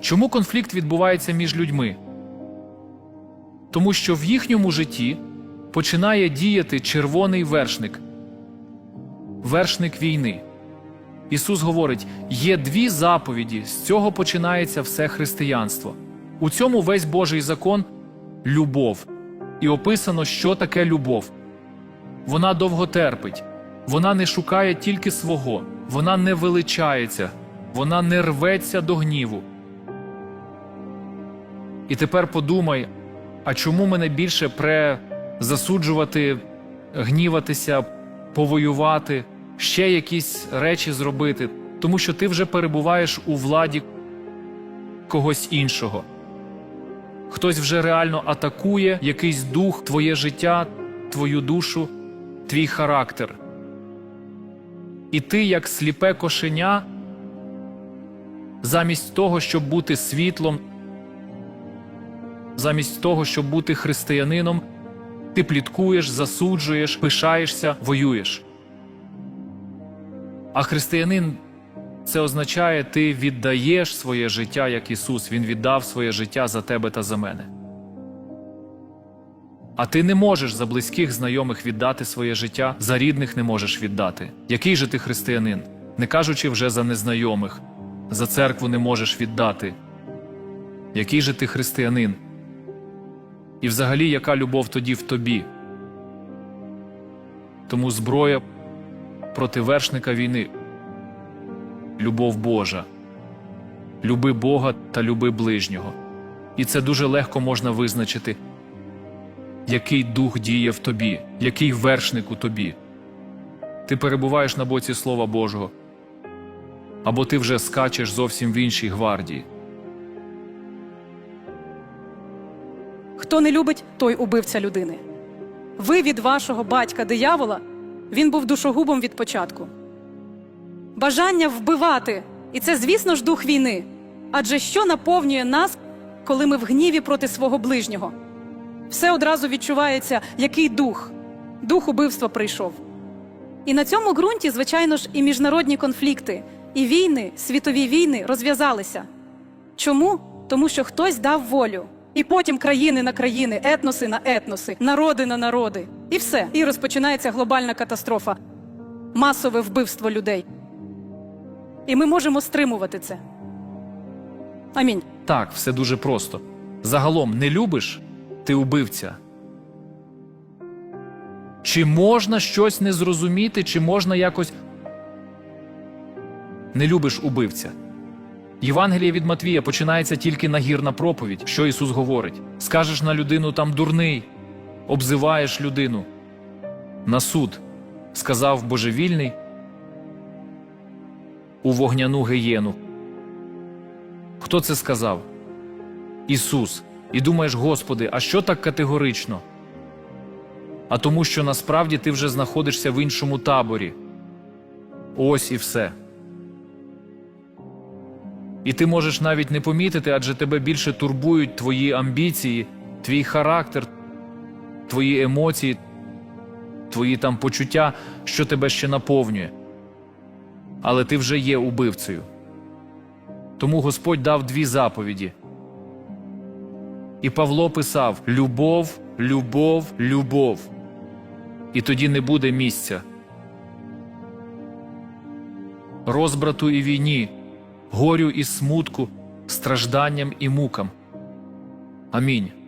Чому конфлікт відбувається між людьми? Тому що в їхньому житті починає діяти червоний вершник, вершник війни. Ісус говорить: є дві заповіді, з цього починається все християнство. У цьому весь Божий закон любов. І описано, що таке любов. Вона довго терпить, вона не шукає тільки свого, вона не величається, вона не рветься до гніву. І тепер подумай, а чому мене більше пре засуджувати, гніватися, повоювати, ще якісь речі зробити, тому що ти вже перебуваєш у владі когось іншого. Хтось вже реально атакує якийсь дух, твоє життя, твою душу, твій характер. І ти, як сліпе кошеня, замість того, щоб бути світлом, замість того, щоб бути християнином, ти пліткуєш, засуджуєш, пишаєшся, воюєш. А християнин це означає, ти віддаєш своє життя як Ісус, Він віддав своє життя за тебе та за мене. А ти не можеш за близьких знайомих віддати своє життя, за рідних не можеш віддати. Який же ти християнин? Не кажучи вже за незнайомих, за церкву не можеш віддати. Який же ти християнин? І взагалі, яка любов тоді в тобі? Тому зброя проти вершника війни любов Божа. Люби Бога та люби ближнього. І це дуже легко можна визначити, який дух діє в тобі, який вершник у тобі. Ти перебуваєш на боці Слова Божого, або ти вже скачеш зовсім в іншій гвардії. Хто не любить, той убивця людини. Ви від вашого батька диявола, він був душогубом від початку. Бажання вбивати, і це, звісно ж, дух війни. Адже що наповнює нас, коли ми в гніві проти свого ближнього? Все одразу відчувається, який дух. Дух убивства прийшов. І на цьому ґрунті, звичайно ж, і міжнародні конфлікти, і війни, світові війни розв'язалися. Чому? Тому що хтось дав волю. І потім країни на країни, етноси на етноси, народи на народи. І все. І розпочинається глобальна катастрофа, масове вбивство людей. І ми можемо стримувати це. Амінь. Так, все дуже просто. Загалом не любиш ти убивця. Чи можна щось не зрозуміти, чи можна якось. Не любиш убивця. Євангеліє від Матвія починається тільки нагірна проповідь, що Ісус говорить. Скажеш на людину там дурний, обзиваєш людину. На суд сказав божевільний у вогняну гієну. Хто це сказав? Ісус. І думаєш, Господи, а що так категорично? А тому, що насправді ти вже знаходишся в іншому таборі. Ось і все. І ти можеш навіть не помітити, адже тебе більше турбують твої амбіції, твій характер, твої емоції, твої там почуття, що тебе ще наповнює. Але ти вже є убивцею. Тому Господь дав дві заповіді. І Павло писав: любов, любов, любов. І тоді не буде місця. Розбрату і війні, горю і смутку, стражданням і мукам. Амінь.